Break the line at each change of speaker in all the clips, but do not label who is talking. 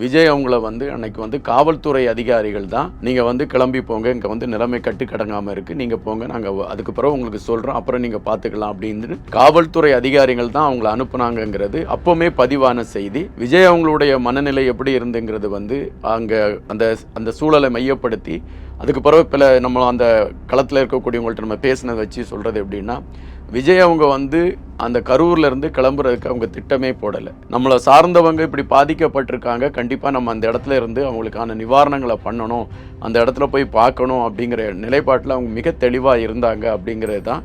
விஜய் அவங்கள வந்து அன்னைக்கு வந்து காவல்துறை அதிகாரிகள் தான். நீங்கள் வந்து கிளம்பி போங்க இங்கே வந்து நிலைமை கட்டு கடங்காமல் இருக்குது நீங்கள் போங்க நாங்கள் அதுக்கு பிறகு உங்களுக்கு சொல்கிறோம் அப்புறம் நீங்கள் பார்த்துக்கலாம் அப்படின்னு காவல்துறை அதிகாரிகள் தான் அவங்கள அனுப்புனாங்கங்கிறது அப்போவுமே பதிவான செய்தி. விஜய் அவங்களுடைய மனநிலை எப்படி இருந்துங்கிறது வந்து அங்கே அந்த அந்த சூழலை மையப்படுத்தி அதுக்கு பிறகு பல நம்ம அந்த களத்தில் இருக்கக்கூடியவங்கள்ட்ட நம்ம பேசினதை வச்சு சொல்கிறது எப்படின்னா விஜய் அவங்க வந்து அந்த கரூர்ல இருந்து கிளம்புறதுக்கு அவங்க திட்டமே போடலை. நம்மளை சார்ந்தவங்க இப்படி பாதிக்கப்பட்டிருக்காங்க. கண்டிப்பாக நம்ம அந்த இடத்துல இருந்து அவங்களுக்கான நிவாரணங்களை பண்ணணும். அந்த இடத்துல போய் பார்க்கணும் அப்படிங்கிற நிலைப்பாட்டில் அவங்க மிக தெளிவாக இருந்தாங்க அப்படிங்கிறது தான்.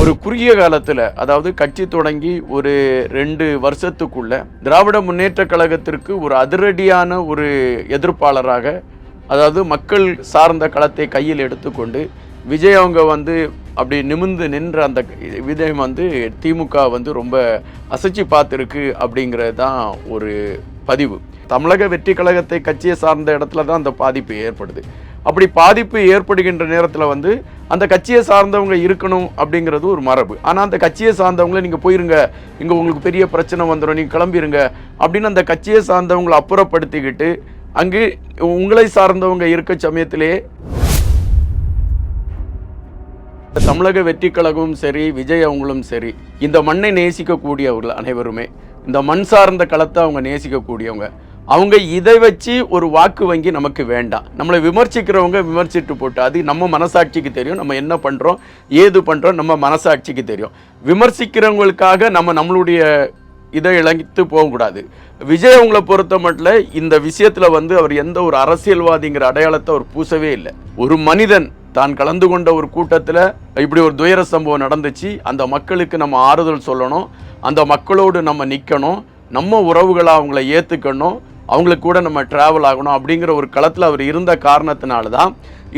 ஒரு குறுகிய காலத்தில் அதாவது கட்சி தொடங்கி ஒரு ரெண்டு வருஷத்துக்குள்ள திராவிட முன்னேற்ற கழகத்திற்கு ஒரு அதிரடியான ஒரு எதிர்ப்பாளராக அதாவது மக்கள் சார்ந்த களத்தை கையில் எடுத்துக்கொண்டு விஜய் அவங்க வந்து அப்படி நிமிர்ந்து நின்ற அந்த விஜயம் வந்து திமுக வந்து ரொம்ப அசைச்சு பார்த்துருக்கு அப்படிங்கிறது தான் ஒரு பதிவு. தமிழக வெற்றி கழகத்தை கட்சியை சார்ந்த இடத்துல தான் அந்த பாதிப்பு ஏற்படுது. அப்படி பாதிப்பு ஏற்படுகின்ற நேரத்தில் வந்து அந்த கட்சியை சார்ந்தவங்க இருக்கணும் அப்படிங்கிறது ஒரு மரபு. ஆனால் அந்த கட்சியை சார்ந்தவங்கள நீங்கள் போயிருங்க இங்கே உங்களுக்கு பெரிய பிரச்சனை வந்துடும் நீங்கள் கிளம்பிருங்க அப்படின்னு அந்த கட்சியை சார்ந்தவங்களை அப்புறப்படுத்திக்கிட்டு அங்கு உங்களை சார்ந்தவங்க இருக்க சமயத்திலே தமிழக வெற்றி கழகமும் சரி விஜய் அவங்களும் சரி இந்த மண்ணை நேசிக்கக்கூடியவர்கள் அனைவருமே இந்த மண் சார்ந்த களத்தை அவங்க நேசிக்கக்கூடியவங்க அவங்க இதை வச்சு ஒரு வாக்கு வங்கி நமக்கு வேண்டாம். நம்மளை விமர்சிக்கிறவங்க விமர்சிட்டு போட்டு அது நம்ம மனசாட்சிக்கு தெரியும் நம்ம என்ன பண்ணுறோம் ஏது பண்ணுறோம் நம்ம மனசாட்சிக்கு தெரியும். விமர்சிக்கிறவங்களுக்காக நம்ம நம்மளுடைய இதை இழந்து போகக்கூடாது. விஜய் அவங்கள பொறுத்த மட்டும் இந்த விஷயத்தில் வந்து அவர் எந்த ஒரு அரசியல்வாதிங்கிற அடையாளத்தை அவர் பூசவே இல்லை. ஒரு மனிதன் தான் கலந்து கொண்ட ஒரு கூட்டத்தில் இப்படி ஒரு துயர சம்பவம் நடந்துச்சு. அந்த மக்களுக்கு நம்ம ஆறுதல் சொல்லணும். அந்த மக்களோடு நம்ம நிற்கணும் நம்ம உறவுகளை அவங்கள ஏற்றுக்கணும் அவங்களுக்கு கூட நம்ம ட்ராவல் ஆகணும் அப்படிங்கிற ஒரு களத்தில் அவர் இருந்த காரணத்தினால தான்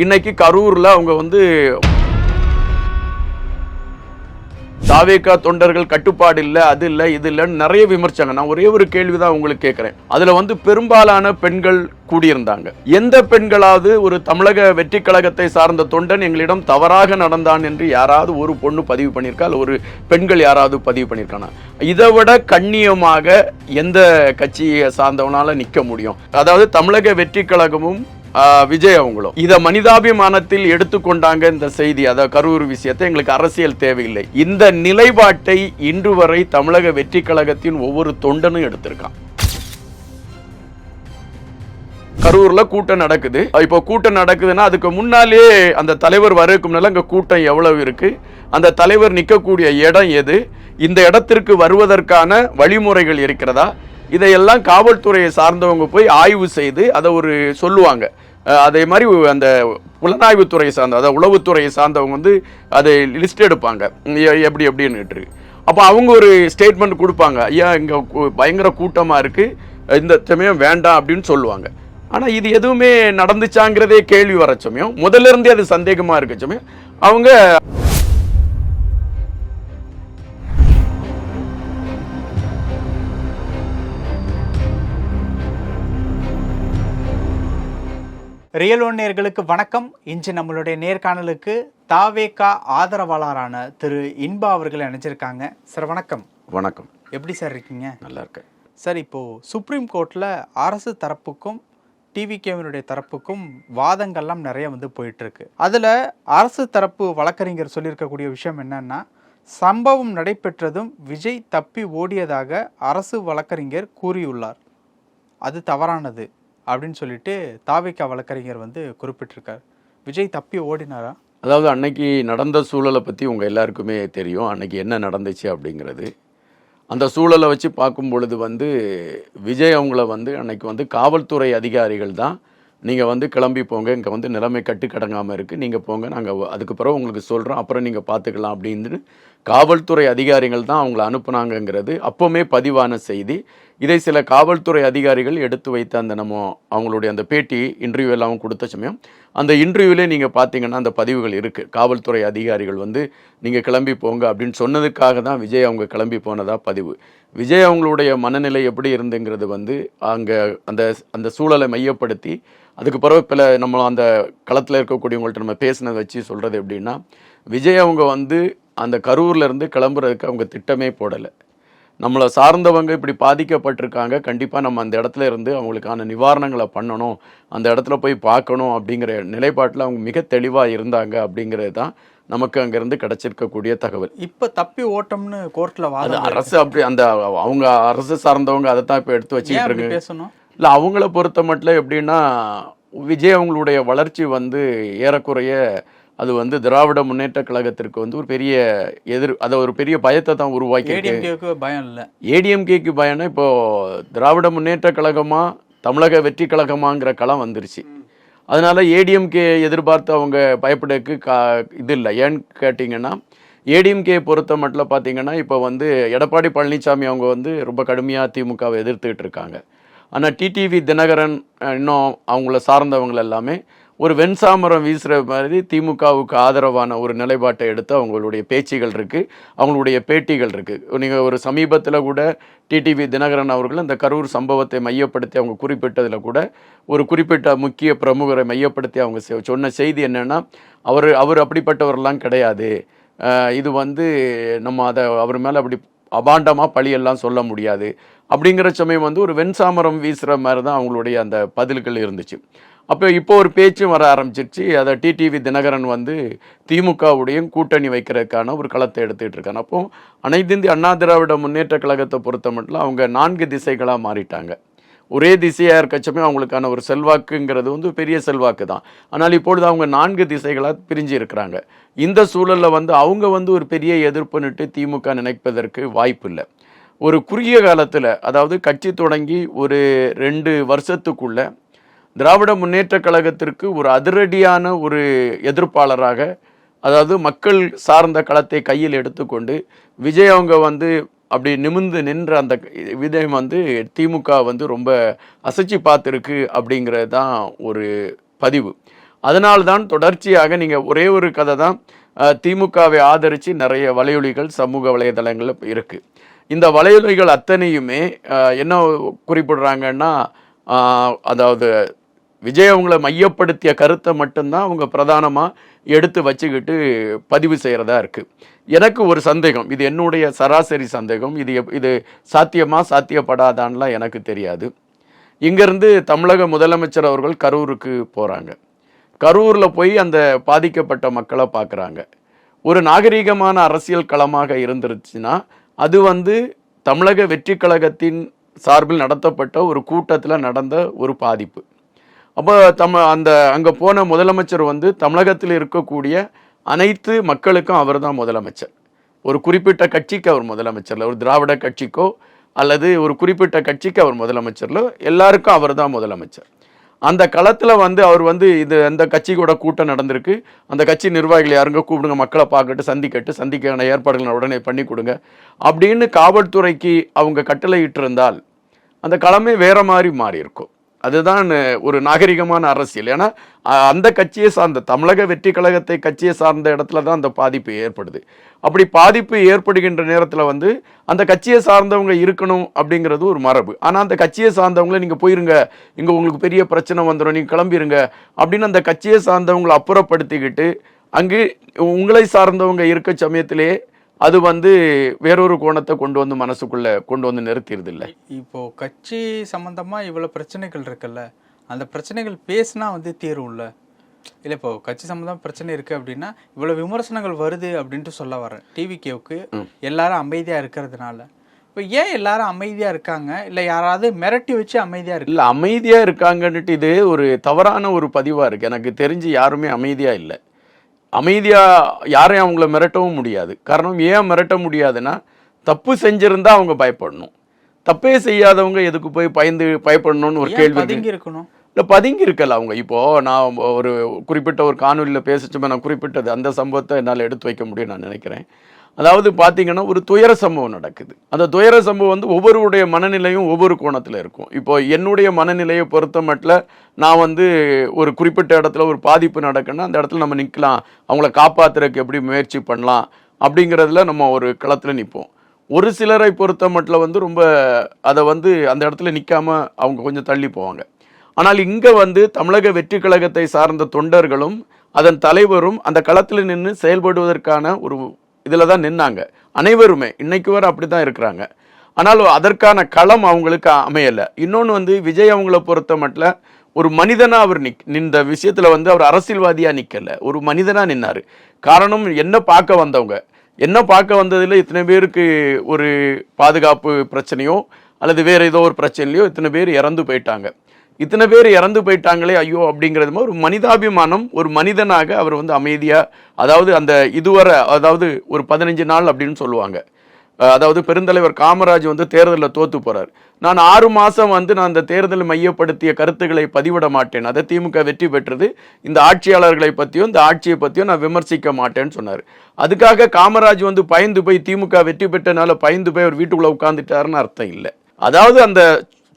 இன்றைக்கி கரூரில் அவங்க வந்து தாவேக்கா தொண்டர்கள் கட்டுப்பாடு இல்லை அது இல்லை இது இல்லைன்னு நிறைய விமர்சனம். நான் ஒரே ஒரு கேள்வி தான் உங்களுக்கு கேட்குறேன். அதில் வந்து பெரும்பாலான பெண்கள் கூடியிருந்தாங்க. எந்த பெண்களாவது ஒரு தமிழக வெற்றி கழகத்தை சார்ந்த தொண்டன் எங்களிடம் தவறாக நடந்தான் என்று யாராவது ஒரு பொண்ணு பதிவு பண்ணியிருக்கா? ஒரு பெண்கள் யாராவது பதிவு பண்ணியிருக்கானா? இதை விட கண்ணியமாக எந்த கட்சியை சார்ந்தவனால நிற்க முடியும்? அதாவது தமிழக வெற்றி கழகமும் விஜய் அவங்களும். இதை மனிதாபிமானத்தில் எடுத்துக்கொண்டாங்க இந்த செய்தி. அதாவது கரூர் விஷயத்தை எங்களுக்கு அரசியல் தேவையில்லை. இந்த நிலைப்பாட்டை இன்று வரை தமிழக வெற்றி கழகத்தின் ஒவ்வொரு தொண்டனும் எடுத்திருக்கான். கரூர்ல கூட்டம் நடக்குது. இப்போ கூட்டம் நடக்குதுன்னா அதுக்கு முன்னாலே அந்த தலைவர் வரதுக்கு முன்னால அங்க கூட்டம் எவ்வளவு இருக்கு? அந்த தலைவர் நிற்கக்கூடிய இடம் எது? இந்த இடத்திற்கு வருவதற்கான வழிமுறைகள் இருக்கிறதா? இதையெல்லாம் காவல்துறையை சார்ந்தவங்க போய் ஆய்வு செய்து அதை ஒரு சொல்லுவாங்க. அதே மாதிரி அந்த புலனாய்வுத்துறையை சார்ந்த அதாவது உளவுத்துறையை சார்ந்தவங்க வந்து அதை லிஸ்ட் எடுப்பாங்க. எப்படி எப்படின்னுட்டு அப்போ அவங்க ஒரு ஸ்டேட்மெண்ட் கொடுப்பாங்க. ஐயா இங்கே பயங்கர கூட்டமாக இருக்குது இந்த சமயம் வேண்டாம் அப்படின்னு சொல்லுவாங்க. ஆனால் இது எதுவுமே நடந்துச்சாங்கிறதே கேள்வி வர சமயம். முதல்ல இருந்தே அது சந்தேகமாக இருக்க சமயம். அவங்க
ரியல் ஒன் நேர்களுக்கு வணக்கம். இன்று நம்மளுடைய நேர்காணலுக்கு தாவேகா ஆதரவாளரான திரு இன்பா அவர்கள் இணைஞ்சிருக்காங்க சார் வணக்கம்.
வணக்கம்.
எப்படி சார் இருக்கீங்க?
நல்லா இருக்கேன்.
சார் இப்போ சுப்ரீம் கோர்ட்டில் அரசு தரப்புக்கும் டிவிகேவினுடைய தரப்புக்கும் வாதங்கள்லாம் நிறைய வந்து போயிட்டு இருக்கு அதில் அரசு தரப்பு வழக்கறிஞர் சொல்லியிருக்கக்கூடிய விஷயம் என்னன்னா சம்பவம் நடைபெற்றதும் விஜய் தப்பி ஓடியதாக அரசு வழக்கறிஞர் கூறியுள்ளார். அது தவறானது. அப்படின்னு சொல்லிட்டு தாவிக்கா வழக்கறிஞர் வந்து குறிப்பிட்டிருக்கார். விஜய் தப்பி ஓடினாரா?
அதாவது அன்னைக்கு நடந்த சூழலை பற்றி உங்கள் எல்லாருக்குமே தெரியும். அன்னைக்கு என்ன நடந்துச்சு அப்படிங்கிறது. அந்த சூழலை வச்சு பார்க்கும் பொழுது வந்து விஜய் அவங்கள வந்து அன்னைக்கு வந்து காவல்துறை அதிகாரிகள் தான் நீங்கள் வந்து கிளம்பி போங்க இங்கே வந்து நிலைமை கட்டு கடங்காமல் இருக்குது நீங்கள் போங்க நாங்கள் அதுக்கு பிறகு உங்களுக்கு சொல்கிறோம் அப்புறம் நீங்கள் பார்த்துக்கலாம் அப்படின்னு காவல்துறை அதிகாரிகள் தான் அவங்கள அனுப்புனாங்கங்கிறது அப்போவுமே பதிவான செய்தி. இதை சில காவல்துறை அதிகாரிகள் எடுத்து வைத்த அந்த நம்ம அவங்களுடைய அந்த பேட்டி இன்டர்வியூ எல்லாம் கொடுத்த சமயம் அந்த இன்டர்வியூவிலே நீங்கள் பார்த்தீங்கன்னா அந்த பதிவுகள் இருக்குது காவல்துறை அதிகாரிகள் வந்து நீங்கள் கிளம்பி போங்க அப்படின்னு சொன்னதுக்காக தான் விஜய் அவங்க கிளம்பி போனதா பதிவு. விஜய் அவங்களுடைய மனநிலை எப்படி இருந்துங்கிறது வந்து அங்கே அந்த அந்த சூழலை மையப்படுத்தி அதுக்கு பிறகு பல நம்ம அந்த களத்தில் இருக்கக்கூடியவங்கள்ட்ட நம்ம பேசினதை வச்சு சொல்கிறது எப்படின்னா விஜய் அவங்க வந்து அந்த கரூர்ல இருந்து கிளம்புறதுக்கு அவங்க திட்டமே போடலை. நம்மளை சார்ந்தவங்க இப்படி பாதிக்கப்பட்டிருக்காங்க கண்டிப்பாக நம்ம அந்த இடத்துல இருந்து அவங்களுக்கான நிவாரணங்களை பண்ணணும் அந்த இடத்துல போய் பார்க்கணும் அப்படிங்கிற நிலைப்பாட்டில் அவங்க மிக தெளிவாக இருந்தாங்க அப்படிங்கிறது தான் நமக்கு அங்கேருந்து கிடைச்சிருக்கக்கூடிய தகவல்.
இப்ப தப்பி ஓட்டம்னு கோர்ட்ல
அது
வாதம்
அரசு அப்படி அந்த அவங்க அரசு சார்ந்தவங்க அதை தான் இப்போ எடுத்து வச்சுக்கிட்டு இருக்கு
பேசணும்?
இல்லை அவங்கள பொறுத்த மட்டும் எப்படின்னா விஜய் அவங்களுடைய வளர்ச்சி வந்து ஏறக்குறைய அது வந்து திராவிட முன்னேற்ற கழகத்திற்கு வந்து ஒரு பெரிய எதிர் அதை ஒரு பெரிய பயத்தை தான் உருவாக்கி
ஏடிஎம்கேக்கு பயம் இல்ல.
ஏடிஎம்கேக்கு பயம்னா இப்போ திராவிட முன்னேற்ற கழகமா தமிழக வெற்றி கழகமாங்கிற களம் வந்துருச்சு. அதனால ஏடிஎம்கே எதிர்பார்த்து அவங்க பயப்படக்கு கா இது இல்லை. ஏன்னு கேட்டிங்கன்னா ஏடிஎம்கே பொறுத்த மட்டும் பார்த்தீங்கன்னா இப்போ வந்து எடப்பாடி பழனிசாமி அவங்க வந்து ரொம்ப கடுமையாக திமுகவை எதிர்த்துக்கிட்டு இருக்காங்க. ஆனால் டிடிவி தினகரன் இன்னும் அவங்கள சார்ந்தவங்க எல்லாமே ஒரு வெண்சாமரம் வீசுகிற மாதிரி திமுகவுக்கு ஆதரவான ஒரு நிலைப்பாட்டை எடுத்து அவங்களுடைய பேச்சுகள் இருக்குது அவங்களுடைய பேட்டிகள் இருக்குது நீங்கள் ஒரு சமீபத்தில் கூட டிடிவி தினகரன் அவர்கள் அந்த கரூர் சம்பவத்தை மையப்படுத்தி அவங்க குறிப்பிட்டதில் கூட ஒரு குறிப்பிட்ட முக்கிய பிரமுகரை மையப்படுத்தி அவங்க செ- சொன்ன செய்தி என்னென்னா அவர் அவர் அப்படிப்பட்டவரெல்லாம் கிடையாது. இது வந்து நம்ம அதை அவர் மேலே அப்படி அபாண்டமாக பழியெல்லாம் சொல்ல முடியாது. அப்படிங்கிற சமயம் வந்து ஒரு வெண்சாமரம் வீசுகிற மாதிரி தான் அவங்களுடைய அந்த பதில்கள் இருந்துச்சு. அப்போ இப்போ ஒரு பேச்சும் வர ஆரம்பிச்சிருச்சு. அதை டிடிவி தினகரன் வந்து திமுகவுடையும் கூட்டணி வைக்கிறதுக்கான ஒரு களத்தை எடுத்துக்கிட்டு இருக்காங்க. அப்போ அனைத்து இந்திய அண்ணா திராவிட முன்னேற்ற கழகத்தை பொறுத்த மட்டும் அவங்க நான்கு திசைகளாக மாறிட்டாங்க. ஒரே திசையாக இருக்கச்சமே அவங்களுக்கான ஒரு செல்வாக்குங்கிறது வந்து பெரிய செல்வாக்கு தான் ஆனால் இப்பொழுது அவங்க நான்கு திசைகளாக பிரிஞ்சு இருக்கிறாங்க. இந்த சூழலில் வந்து அவங்க வந்து ஒரு பெரிய எதிர்ப்புன்னுட்டு திமுக நினைப்பதற்கு வாய்ப்பு இல்லை ஒரு குறுகிய காலத்தில் அதாவது கட்சி தொடங்கி ஒரு ரெண்டு வருஷத்துக்குள்ள திராவிட முன்னேற்ற கழகத்திற்கு ஒரு அதிரடியான ஒரு எதிர்ப்பாளராக அதாவது மக்கள் சார்ந்த களத்தை கையில் எடுத்துக்கொண்டு விஜய் அவங்க வந்து அப்படி நிமிர்ந்து நின்ற அந்த விதயம் வந்து திமுக வந்து ரொம்ப அசைச்சு பார்த்துருக்கு அப்படிங்கிறது தான் ஒரு பதிவு. அதனால்தான் தொடர்ச்சியாக நீங்கள் ஒரே ஒரு கதை தான் திமுகவை ஆதரித்து நிறைய வலையொலிகள் சமூக வலைதளங்களில் இருக்குது இந்த வலையொலிகள் அத்தனையுமே என்ன குறிப்பிடுறாங்கன்னா அதாவது விஜய் அவங்கள மையப்படுத்திய கருத்தை மட்டும்தான் அவங்க பிரதானமாக எடுத்து வச்சுக்கிட்டு பதிவு செய்கிறதா இருக்குது எனக்கு ஒரு சந்தேகம். இது என்னுடைய சராசரி சந்தேகம். இது எப்- இது சாத்தியமாக சாத்தியப்படாதான்லாம் எனக்கு தெரியாது. இங்கேருந்து தமிழக முதலமைச்சர் அவர்கள் கரூருக்கு போகிறாங்க கரூரில் போய் அந்த பாதிக்கப்பட்ட மக்களை பார்க்குறாங்க ஒரு நாகரீகமான அரசியல் களமாக இருந்துருச்சுன்னா அது வந்து தமிழக வெற்றி கழகத்தின் சார்பில் நடத்தப்பட்ட ஒரு கூட்டத்தில் நடந்த ஒரு பாதிப்பு. அப்போ தம அந்த அங்கே போன முதலமைச்சர் வந்து தமிழகத்தில் இருக்கக்கூடிய அனைத்து மக்களுக்கும் அவர் தான் முதலமைச்சர். ஒரு குறிப்பிட்ட கட்சிக்கு அவர் முதலமைச்சரில் ஒரு திராவிட கட்சிக்கோ அல்லது ஒரு குறிப்பிட்ட கட்சிக்கு அவர் முதலமைச்சர்ல எல்லாருக்கும் அவர் தான் முதலமைச்சர். அந்த களத்தில் வந்து அவர் வந்து இது அந்த கட்சி கூட கூட்டம் நடந்திருக்கு. அந்த கட்சி நிர்வாகிகள் யாருங்க கூப்பிடுங்க மக்களை பார்க்கட்டு சந்திக்கட்டு சந்திக்கான ஏற்பாடுகளை உடனே பண்ணி கொடுங்க. அப்படின்னு காவல்துறைக்கு அவங்க கட்டளையிட்டிருந்தால் அந்த களமே வேற மாதிரி மாறி இருக்கும் அதுதான் ஒரு நாகரிகமான அரசியல். ஏன்னா அந்த கட்சியை சார்ந்த தமிழக வெற்றி கழகத்தை கட்சியை சார்ந்த இடத்துல தான் அந்த பாதிப்பு ஏற்படுது. அப்படி பாதிப்பு ஏற்படுகின்ற நேரத்தில் வந்து அந்த கட்சியை சார்ந்தவங்க இருக்கணும் அப்படிங்கிறது ஒரு மரபு. ஆனால் அந்த கட்சியை சார்ந்தவங்கள நீங்கள் போயிருங்க இங்கே உங்களுக்கு பெரிய பிரச்சனை வந்துடும் நீங்கள் கிளம்பிருங்க அப்படின்னு அந்த கட்சியை சார்ந்தவங்களை அப்புறப்படுத்திக்கிட்டு அங்கு உங்களை சார்ந்தவங்க இருக்க சமயத்திலே அது வந்து வேறொரு கோணத்தை கொண்டு வந்து மனசுக்குள்ள கொண்டு வந்து நிறுத்திடுது இல்லை
இப்போ கட்சி சம்பந்தமா இவ்வளவு பிரச்சனைகள் இருக்குல்ல அந்த பிரச்சனைகள் பேசினா வந்து தீரும்ல இல்ல. இப்போ கட்சி சம்பந்தமா பிரச்சனை இருக்கு அப்படின்னா இவ்வளவு விமர்சனங்கள் வருது அப்படின்ட்டு சொல்ல வரேன் டிவி கேவுக்கு எல்லாரும் அமைதியா இருக்கிறதுனால. இப்போ ஏன் எல்லாரும் அமைதியா இருக்காங்க? இல்ல யாராவது மிரட்டி வச்சு அமைதியா இருக்கு
இல்ல அமைதியா இருக்காங்கன்னுட்டு இது ஒரு தவறான ஒரு பதிவா இருக்கு. எனக்கு தெரிஞ்சு யாருமே அமைதியா இல்லை. அமைதியா யாரையும் அவங்கள மிரட்டவும் முடியாது. காரணம் ஏன் மிரட்ட முடியாதுன்னா தப்பு செஞ்சிருந்தா அவங்க பயப்படணும். தப்பே செய்யாதவங்க எதுக்கு போய் பயந்து பயப்படணும்னு ஒரு கேள்வி
இருக்கணும்
இல்ல பதுங்கி இருக்கல அவங்க. இப்போ நான் ஒரு குறிப்பிட்ட ஒரு காணொலியில் பேசிச்சுமே நான் குறிப்பிட்டது அந்த சம்பவத்தை என்னால் எடுத்து வைக்க முடியும் நான் நினைக்கிறேன். அதாவது பார்த்தீங்கன்னா ஒரு துயர சம்பவம் நடக்குது. அந்த துயர சம்பவம் வந்து ஒவ்வொருடைய மனநிலையும் ஒவ்வொரு கோணத்தில் இருக்கும். இப்போ என்னுடைய மனநிலையை பொறுத்த மட்டில் நான் வந்து ஒரு குறிப்பிட்ட இடத்துல ஒரு பாதிப்பு நடக்குன்னா அந்த இடத்துல நம்ம நிற்கலாம் அவங்கள காப்பாத்துறதுக்கு எப்படி முயற்சி பண்ணலாம் அப்படிங்கிறதுல நம்ம ஒரு களத்தில் நிற்போம் ஒரு சிலரை பொறுத்த மட்டில் வந்து ரொம்ப அதை வந்து அந்த இடத்துல நிற்காம அவங்க கொஞ்சம் தள்ளி போவாங்க. ஆனால் இங்கே வந்து தமிழக வெற்றி கழகத்தை சார்ந்த தொண்டர்களும் அதன் தலைவரும் அந்த களத்தில் நின்று செயல்படுவதற்கான ஒரு இதில் தான் நின்னாங்க. அனைவருமே இன்னைக்கு வரை அப்படி தான் இருக்கிறாங்க. ஆனாலும் அதற்கான களம் அவங்களுக்கு அமையலை. இன்னொன்று வந்து விஜய் அவங்கள பொறுத்த மட்டும் ஒரு மனிதனாக அவர் நிக் இந்த விஷயத்தில் வந்து அவர் அரசியல்வாதியாக நிற்கலை ஒரு மனிதனாக நின்னார். காரணம் என்ன பார்க்க வந்தவங்க? என்ன பார்க்க வந்ததுல இத்தனை பேருக்கு ஒரு பாதுகாப்பு பிரச்சனையோ அல்லது வேறு ஏதோ ஒரு பிரச்சனையோ இத்தனை பேர் இறந்து போயிட்டாங்க. இத்தனை பேர் இறந்து போயிட்டாங்களே ஐயோ அப்படிங்கிறது மாதிரி ஒரு மனிதாபிமானம் ஒரு மனிதனாக அவர் வந்து அமைதியாக அதாவது அந்த இதுவரை அதாவது ஒரு பதினஞ்சு நாள் அப்படின்னு சொல்லுவாங்க. அதாவது பெருந்தலைவர் காமராஜ் வந்து தேர்தலில் தோத்து போகிறார் நான் ஆறு மாதம் வந்து நான் அந்த தேர்தலை மையப்படுத்திய கருத்துக்களை பதிவிட மாட்டேன். அதை திமுக வெற்றி பெற்றது. இந்த ஆட்சியாளர்களை பற்றியும் இந்த ஆட்சியை பற்றியும் நான் விமர்சிக்க மாட்டேன்னு சொன்னார். அதுக்காக காமராஜ் வந்து பயந்து போய் திமுக வெற்றி பெற்றனால பயந்து போய் அவர் வீட்டுக்குள்ளே உட்காந்துட்டாருன்னு அர்த்தம் இல்லை. அதாவது அந்த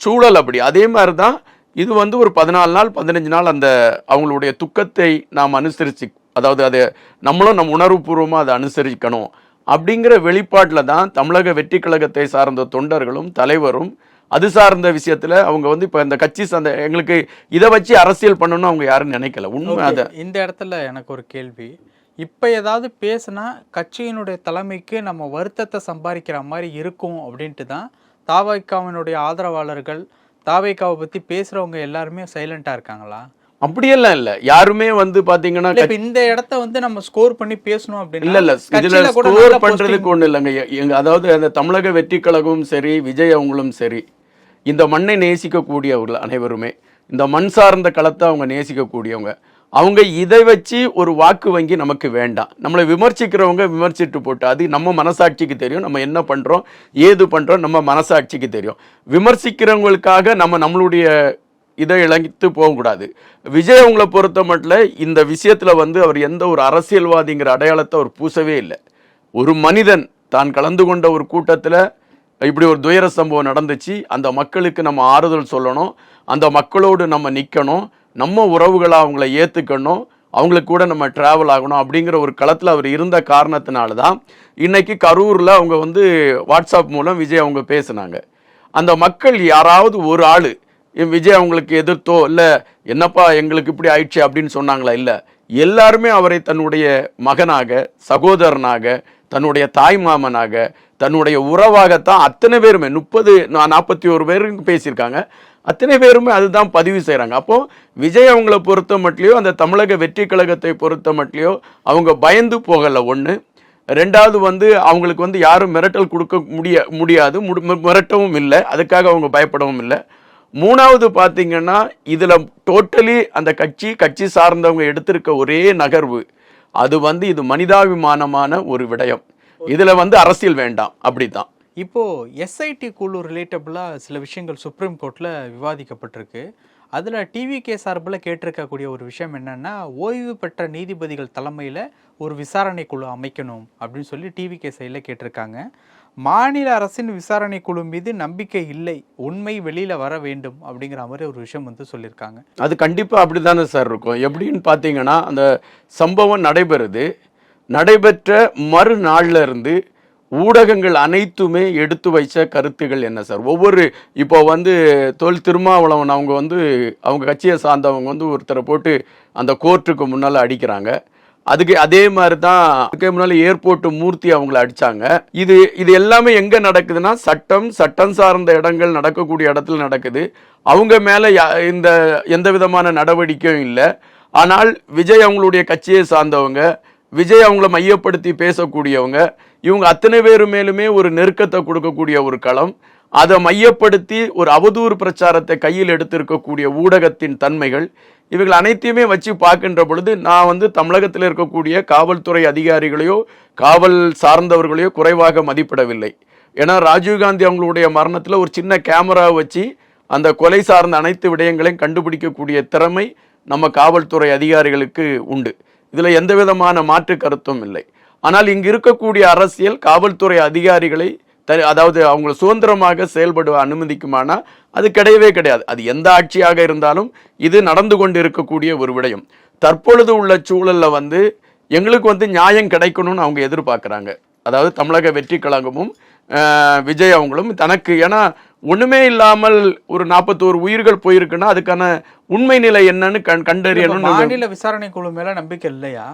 சூழல் அப்படி. அதே மாதிரி தான் இது வந்து ஒரு பதினாலு நாள் பதினஞ்சு நாள் அந்த அவங்களுடைய துக்கத்தை நாம் அனுசரிச்சு அதாவது அதை நம்மளும் நம் உணர்வுபூர்வமாக அதை அனுசரிக்கணும். அப்படிங்கிற வெளிப்பாட்டில் தான் தமிழக வெற்றி கழகத்தை சார்ந்த தொண்டர்களும் தலைவரும் அது சார்ந்த விஷயத்துல அவங்க வந்து இப்போ இந்த கட்சி சார்ந்த எங்களுக்கு இதை வச்சு அரசியல் பண்ணணும்னு அவங்க யாரும் நினைக்கல. உண்மை அதை.
இந்த இடத்துல எனக்கு ஒரு கேள்வி. இப்போ ஏதாவது பேசுனா கட்சியினுடைய தலைமைக்கு நம்ம வருத்தத்தை சம்பாதிக்கிற மாதிரி இருக்கும் அப்படின்ட்டு தான் தாவைக்காவினுடைய ஆதரவாளர்கள் தாவைக்காவை பற்றி பேசுகிறவங்க எல்லாருமே சைலண்ட்டாக இருக்காங்களா?
அப்படியெல்லாம் இல்லை. யாருமே வந்து பாத்தீங்கன்னா
இந்த இடத்த வந்து நம்ம ஸ்கோர் பண்ணி பேசணும் அப்படின்னா
இல்ல இல்ல. இதுல ஸ்கோர் பண்றதுக்கு ஒண்ணு இல்லைங்க. எங்க அதாவது அந்த தமிழக வெற்றி கழகமும் சரி விஜய் அவங்களும் சரி இந்த மண்ணை நேசிக்கக்கூடியவர்கள் அனைவருமே இந்த மண் சார்ந்த களத்தை அவங்க நேசிக்கக்கூடியவங்க. அவங்க இதை வச்சு ஒரு வாக்கு வங்கி நமக்கு வேண்டாம். நம்மளை விமர்சிக்கிறவங்க விமர்சிட்டு போட்டு அது நம்ம மனசாட்சிக்கு தெரியும் நம்ம என்ன பண்ணுறோம் ஏது பண்ணுறோம் நம்ம மனசாட்சிக்கு தெரியும். விமர்சிக்கிறவங்களுக்காக நம்ம நம்மளுடைய இதை இழந்து போகக்கூடாது. விஜய் அவங்கள பொறுத்த மட்டும் இந்த விஷயத்தில் வந்து அவர் எந்த ஒரு அரசியல்வாதிங்கிற அடையாளத்தை அவர் பூசவே இல்லை. ஒரு மனிதன் தான் கலந்து கொண்ட ஒரு கூட்டத்தில் இப்படி ஒரு துயர சம்பவம் நடந்துச்சு. அந்த மக்களுக்கு நம்ம ஆறுதல் சொல்லணும். அந்த மக்களோடு நம்ம நிற்கணும் நம்ம உறவுகளை அவங்கள ஏற்றுக்கணும் அவங்களுக்கு கூட நம்ம ட்ராவல் ஆகணும் அப்படிங்கிற ஒரு களத்தில் அவர் இருந்த காரணத்தினால தான் இன்றைக்கி கரூரில் அவங்க வந்து வாட்ஸ்அப் மூலம் விஜய் அவங்க பேசுனாங்க. அந்த மக்கள் யாராவது ஒரு ஆள் விஜய் அவங்களுக்கு எதிர்த்தோ இல்லை என்னப்பா எங்களுக்கு இப்படி ஆயிடுச்சு அப்படின்னு சொன்னாங்களா? இல்லை. எல்லாருமே அவரை தன்னுடைய மகனாக சகோதரனாக தன்னுடைய தாய் மாமனாக தன்னுடைய உறவாகத்தான் அத்தனை பேருமே முப்பது நாற்பத்தி ஒரு பேருக்கு பேசியிருக்காங்க. அத்தனை பேருமே அதுதான் பதிவு செய்கிறாங்க அப்போது விஜய் அவங்கள பொறுத்த மட்டிலையோ அந்த தமிழக வெற்றி கழகத்தை பொறுத்த மட்டிலையோ அவங்க பயந்து போகலை. ஒன்று ரெண்டாவது வந்து அவங்களுக்கு வந்து யாரும் மிரட்டல் கொடுக்க முடிய முடியாது. முடு- மிரட்டவும் இல்லை. அதுக்காக அவங்க பயப்படவும் இல்லை. மூணாவது பார்த்தீங்கன்னா இதில் டோட்டலி அந்த கட்சி கட்சி சார்ந்தவங்க எடுத்திருக்க ஒரே நகர்வு. அது வந்து இது மனிதாபிமானமான ஒரு விடயம். இதில் வந்து அரசியல் வேண்டாம். அப்படி
தான் இப்போது எஸ்ஐடி குழு ரிலேட்டபுளாக சில விஷயங்கள் சுப்ரீம் கோர்ட்டில் விவாதிக்கப்பட்டிருக்கு. அதில் டிவிகே சார்பில் கேட்டிருக்கக்கூடிய ஒரு விஷயம் என்னென்னா ஓய்வு பெற்ற நீதிபதிகள் தலைமையில் ஒரு விசாரணை குழு அமைக்கணும் அப்படின்னு சொல்லி டிவிகே சைடில் கேட்டிருக்காங்க. மாநில அரசின் விசாரணை குழு மீது நம்பிக்கை இல்லை உண்மை வெளியில் வர வேண்டும் அப்படிங்கிற மாதிரி ஒரு விஷயம் வந்து சொல்லியிருக்காங்க.
அது கண்டிப்பாக அப்படி தானே சார் இருக்கும். எப்படின்னு பார்த்தீங்கன்னா அந்த சம்பவம் நடைபெறுது. நடைபெற்ற மறுநாள்ல இருந்து ஊடகங்கள் அனைத்துமே எடுத்து வைச்ச கருத்துகள் என்ன சார்? ஒவ்வொரு இப்போ வந்து தொல் திருமாவளவன் அவங்க வந்து அவங்க கட்சியை சார்ந்தவங்க வந்து ஒருத்தரை போட்டு அந்த கோர்ட்டுக்கு முன்னால் அடிக்கிறாங்க. அதுக்கு அதே மாதிரி தான் அதுக்கு முன்னால் ஏர்போர்ட் மூர்த்தி அவங்கள அடிச்சாங்க. இது இது எல்லாமே எங்கே நடக்குதுன்னா சட்டம் சட்டம் சார்ந்த இடங்கள் நடக்கக்கூடிய இடத்துல நடக்குது. அவங்க மேலே யா- இந்த எந்த விதமான நடவடிக்கையும் இல்லை. ஆனால் விஜய் அவங்களுடைய கட்சியை சார்ந்தவங்க விஜய் அவங்கள மையப்படுத்தி பேசக்கூடியவங்க இவங்க அத்தனை பேர் மேலுமே ஒரு நெருக்கத்தை கொடுக்கக்கூடிய ஒரு களம். அதை மையப்படுத்தி ஒரு அவதூறு பிரச்சாரத்தை கையில் எடுத்திருக்கக்கூடிய ஊடகத்தின் தன்மைகள். இவைகள் அனைத்தையுமே வச்சு பார்க்கின்ற பொழுது நான் வந்து தமிழகத்தில் இருக்கக்கூடிய காவல்துறை அதிகாரிகளையோ காவல் சார்ந்தவர்களையோ குறைவாக மதிப்பிடவில்லை. ஏன்னா ராஜீவ்காந்தி அவங்களுடைய மரணத்தில் ஒரு சின்ன கேமரா வச்சு அந்த கொலை சார்ந்த அனைத்து விடயங்களையும் கண்டுபிடிக்கக்கூடிய திறமை நம்ம காவல்துறை அதிகாரிகளுக்கு உண்டு. இதில் எந்த விதமான மாற்று கருத்தும் இல்லை. ஆனால் இங்கு இருக்கக்கூடிய அரசியல் காவல்துறை அதிகாரிகளை த- அதாவது அவங்க சுதந்திரமாக செயல்பட அனுமதிக்குமானா அது கிடையவே கிடையாது. அது எந்த ஆட்சியாக இருந்தாலும் இது நடந்து கொண்டு இருக்கக்கூடிய ஒரு விடயம். தற்பொழுது உள்ள சூழலில் வந்து எங்களுக்கு வந்து நியாயம் கிடைக்கணும்னு அவங்க எதிர்பார்க்குறாங்க. அதாவது தமிழக வெற்றி கழகமும் விஜய் அவங்களும் தனக்கு ஏன்னா ஒன்றுமே இல்லாமல் ஒரு நாற்பத்தோரு உயிர்கள் போயிருக்குன்னா அதுக்கான உண்மை நிலை என்னன்னு கண் கண்டறியணும்
மாநில விசாரணை குழு மேலே நம்பிக்கை இல்லையா?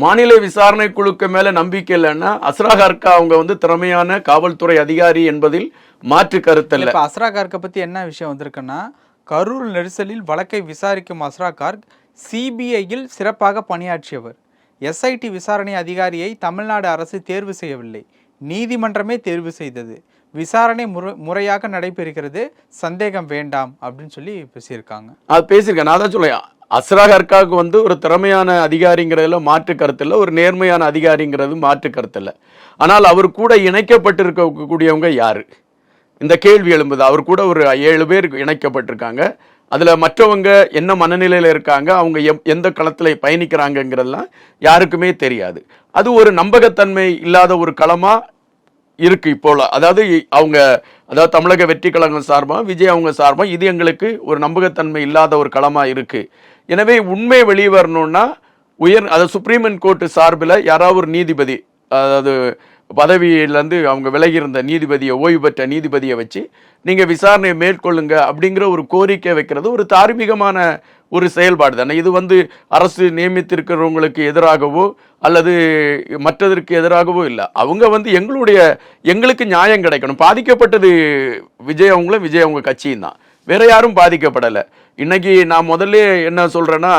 மாநில விசாரணை குழுக்கு மேல நம்பிக்கை இல்லைன்னா அஸ்ரா ஹர்கா அவங்க வந்து திறமையான காவல்துறை அதிகாரி என்பதில் மாற்று கருத்து இல்லை.
இப்போ அஸ்ரா கார்க்கை பற்றி என்ன விஷயம் வந்திருக்குன்னா கரூர் நெரிசலில் வழக்கை விசாரிக்கும் அஸ்ரா கார்க் சிபிஐயில் சிறப்பாக பணியாற்றியவர். எஸ்ஐடி விசாரணை அதிகாரியை தமிழ்நாடு அரசு தேர்வு செய்யவில்லை. நீதிமன்றமே தேர்வு செய்தது. விசாரணை முறை முறையாக நடைபெறுகிறது. சந்தேகம் வேண்டாம் அப்படின்னு சொல்லி பேசியிருக்காங்க.
அது பேசியிருக்கேன். நான் தான் சொல்லேன் அஸ்ரா ஹர்காவுக்கு வந்து ஒரு திறமையான அதிகாரிங்கிறதுல மாற்று கருத்து இல்லை ஒரு நேர்மையான அதிகாரிங்கிறது மாற்று கருத்து இல்லை ஆனால் அவர் கூட இணைக்கப்பட்டிருக்கக்கூடியவங்க யார்? இந்த கேள்வி எழும்புது. அவர் கூட ஒரு ஏழு பேர் இணைக்கப்பட்டிருக்காங்க. அதில் மற்றவங்க என்ன மனநிலையில் இருக்காங்க அவங்க எப் எந்த களத்தில் பயணிக்கிறாங்கங்கிறதெல்லாம் யாருக்குமே தெரியாது. அது ஒரு நம்பகத்தன்மை இல்லாத ஒரு களமாக இருக்கு இப்போல. அதாவது அவங்க அதாவது தமிழக வெற்றி கழகம் சார்பாக விஜய் அவங்க சார்பாக இது எங்களுக்கு ஒரு நம்பகத்தன்மை இல்லாத ஒரு களமாக இருக்குது எனவே உண்மை வெளியே வரணும்னா உயர் அதாவது சுப்ரீம் கோர்ட் சார்பில் யாராவது ஒரு நீதிபதி அதாவது பதவியிலேருந்து அவங்க விலகி இருந்த நீதிபதியை ஓய்வு பெற்ற நீதிபதியை வச்சு நீங்கள் விசாரணையை மேற்கொள்ளுங்க அப்படிங்கிற ஒரு கோரிக்கை வைக்கிறது ஒரு தார்மீகமான ஒரு செயல்பாடு தானே. இது வந்து அரசு நியமித்திருக்கிறவங்களுக்கு எதிராகவோ அல்லது மற்றதற்கு எதிராகவோ இல்லை. அவங்க வந்து எங்களுடைய எங்களுக்கு நியாயம் கிடைக்கணும். பாதிக்கப்பட்டது விஜய் அவங்களும் விஜய் அவங்க கட்சியும் தான். வேற யாரும் பாதிக்கப்படலை. இன்னைக்கு நான் முதல்ல என்ன சொல்கிறேன்னா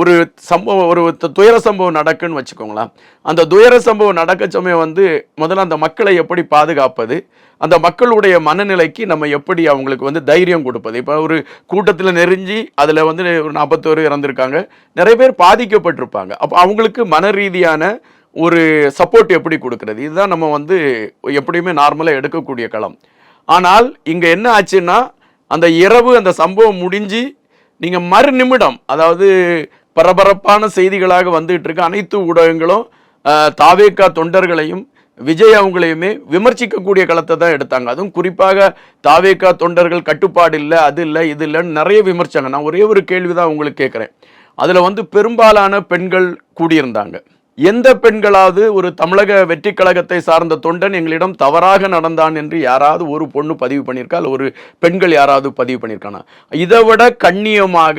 ஒரு சம்பவம் ஒரு துயர சம்பவம் நடக்குன்னு வச்சுக்கோங்களேன். அந்த துயர சம்பவம் நடக்க சமயம் வந்து முதல்ல அந்த மக்களை எப்படி பாதுகாப்பது அந்த மக்களுடைய மனநிலைக்கு நம்ம எப்படி அவங்களுக்கு வந்து தைரியம் கொடுப்பது. இப்போ ஒரு கூட்டத்தில் நெருஞ்சி அதில் வந்து ஒரு நாற்பத்தோரு இறந்துருக்காங்க. நிறைய பேர் பாதிக்கப்பட்டிருப்பாங்க. அப்போ அவங்களுக்கு மன ரீதியான ஒரு சப்போர்ட் எப்படி கொடுக்கறது? இதுதான் நம்ம வந்து எப்படியுமே நார்மலாக எடுக்கக்கூடிய களம். ஆனால் இங்கே என்ன ஆச்சுன்னா அந்த இரவு அந்த சம்பவம் முடிஞ்சு நீங்கள் மறு நிமிடம் அதாவது பரபரப்பான செய்திகளாக வந்துட்டு இருக்க. அனைத்து ஊடகங்களும் தாவேக்கா தொண்டர்களையும் விஜய் அவங்களையுமே விமர்சிக்கக்கூடிய களத்தை தான் எடுத்தாங்க. அதுவும் குறிப்பாக தாவேகா தொண்டர்கள் கட்டுப்பாடு இல்லை அது இல்லை இது இல்லைன்னு நிறைய விமர்சனம். நான் ஒரே ஒரு கேள்வி தான் உங்களுக்கு கேட்குறேன். அதில் வந்து பெரும்பாலான பெண்கள் கூடியிருந்தாங்க. எந்த பெண்களாவது ஒரு தமிழக வெற்றி கழகத்தை சார்ந்த தொண்டன் எங்களிடம் தவறாக நடந்தான் என்று யாராவது ஒரு பொண்ணு பதிவு பண்ணியிருக்கா? இல்லை ஒரு பெண்கள் யாராவது பதிவு பண்ணியிருக்கானா? இதை விட கண்ணியமாக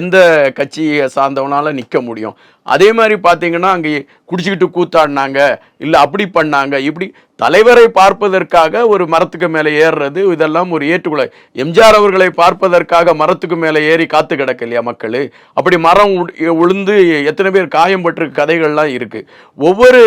எந்த கட்சியை சார்ந்தவனால நிற்க முடியும்? அதே மாதிரி பார்த்தீங்கன்னா அங்கே குடிச்சிக்கிட்டு கூத்தாடினாங்க இல்லை அப்படி பண்ணாங்க இப்படி தலைவரை பார்ப்பதற்காக ஒரு மரத்துக்கு மேலே ஏறுறது இதெல்லாம் ஒரு ஏற்றுக்கொள்ள எம்ஜிஆர் அவர்களை பார்ப்பதற்காக மரத்துக்கு மேலே ஏறி காத்து கிடக்கு இல்லையா மக்கள்? அப்படி மரம் உளுந்து எத்தனை பேர் காயம் காயம்பட்டிருக்க கதைகள்லாம் இருக்கு. ஒவ்வொரு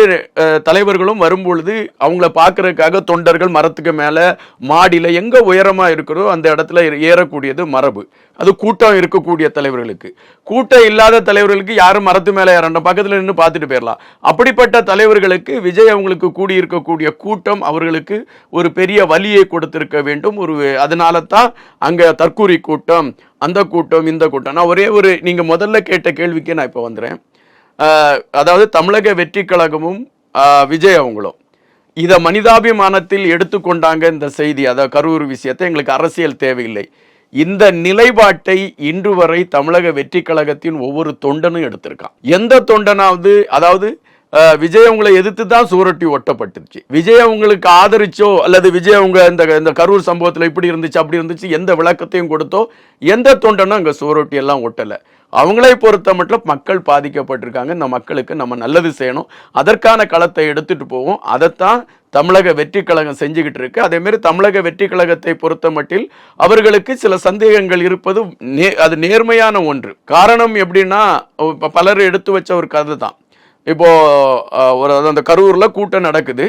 தலைவர்களும் வரும்பொழுது அவங்கள பார்க்கறதுக்காக தொண்டர்கள் மரத்துக்கு மேலே மாடியில் எங்கே உயரமாக இருக்கிறதோ அந்த இடத்துல ஏறக்கூடியது மரபு. அது கூட்டம் இருக்கக்கூடிய தலைவர்களுக்கு. கூட்டம் இல்லாத தலைவர்களுக்கு யாரும் மரத்து மேலே ஏறணும். பக்கத்தில் நின்று பார்த்துட்டு போயிடலாம் அப்படிப்பட்ட தலைவர்களுக்கு விஜய் அவங்களுக்கு கூடியிருக்கக்கூடிய கூட்டம் அவர்களுக்கு ஒரு பெரிய வலியை கொடுத்திருக்க வேண்டும். ஒரு அதனால தான் அங்கே தற்கூரி கூட்டம் அந்த கூட்டம் இந்த கூட்டம். நான் ஒரே ஒரு நீங்கள் முதல்ல கேட்ட கேள்விக்கு நான் இப்போ வந்துடுறேன் அதாவது தமிழக வெற்றி கழகமும் விஜய் அவங்களும். இதை மனிதாபிமானத்தில் எடுத்துக்கொண்டாங்க இந்த செய்தி அதாவது கரூர் விஷயத்தை. எங்களுக்கு அரசியல் தேவையில்லை. இந்த நிலைப்பாட்டை இன்று வரை தமிழக வெற்றி கழகத்தின் ஒவ்வொரு தொண்டனும் எடுத்திருக்கான். எந்த தொண்டனாவது அதாவது விஜய் அவங்களை எதிர்த்து தான் சூரட்டி ஒட்டப்பட்டுருச்சு விஜய் அவங்களுக்கு ஆதரிச்சோ அல்லது விஜய் அவங்க இந்த இந்த கரூர் சம்பவத்தில் இப்படி இருந்துச்சு அப்படி இருந்துச்சு எந்த விளக்கத்தையும் கொடுத்தோ எந்த தொண்டனும் அங்கே சூரட்டி எல்லாம் ஒட்டலை. அவங்களை பொறுத்த மட்டும் மக்கள் பாதிக்கப்பட்டிருக்காங்க. இந்த மக்களுக்கு நம்ம நல்லது செய்யணும். அதற்கான களத்தை எடுத்துகிட்டு போவோம். அதைத்தான் தமிழக வெற்றி கழகம் செஞ்சுக்கிட்டு இருக்கு. அதேமாரி தமிழக வெற்றி கழகத்தை பொறுத்த மட்டில் அவர்களுக்கு சில சந்தேகங்கள் இருப்பது நே- அது நேர்மையான ஒன்று. காரணம் எப்படின்னா பலர் எடுத்து வச்ச ஒரு கதை தான் இப்போது ஒரு அந்த கரூரில் கூட்டம் நடக்குது.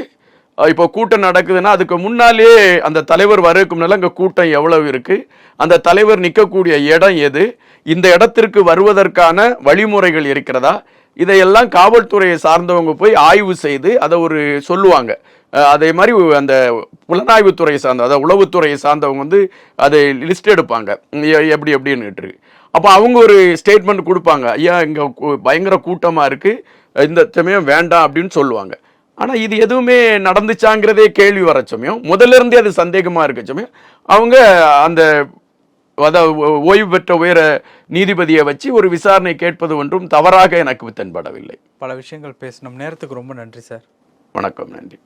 இப்போ கூட்டம் நடக்குதுன்னா அதுக்கு முன்னாலேயே அந்த தலைவர் வரதுக்கு முன்னால் அங்கே கூட்டம் எவ்வளவு இருக்குது அந்த தலைவர் நிற்கக்கூடிய இடம் எது? இந்த இடத்திற்கு வருவதற்கான வழிமுறைகள் இருக்கிறதா? இதையெல்லாம் காவல்துறையை சார்ந்தவங்க போய் ஆய்வு செய்து அதை ஒரு சொல்லுவாங்க. அதே மாதிரி அந்த புலனாய்வுத்துறையை சார்ந்த அதாவது உளவுத்துறையை சார்ந்தவங்க வந்து அதை லிஸ்ட் எடுப்பாங்க. எப்படி எப்படின்னுட்டு அப்போ அவங்க ஒரு ஸ்டேட்மெண்ட் கொடுப்பாங்க. ஐயா இங்கே பயங்கர கூட்டமாக இருக்குது இந்த சமயம் வேண்டாம் அப்படின்னு சொல்லுவாங்க. ஆனால் இது எதுவுமே நடந்துச்சாங்கிறதே கேள்வி வர சமயம். முதல்ல இருந்தே அது சந்தேகமாக இருக்க சமயம். அவங்க அந்த அதாவது ஓய்வு பெற்ற உயர நீதிபதியை வச்சு ஒரு விசாரணை கேட்பது ஒன்றும் தவறாக எனக்கு தென்படவில்லை.
பல விஷயங்கள் பேசணும் நேரத்துக்கு ரொம்ப நன்றி சார்.
வணக்கம் நன்றி.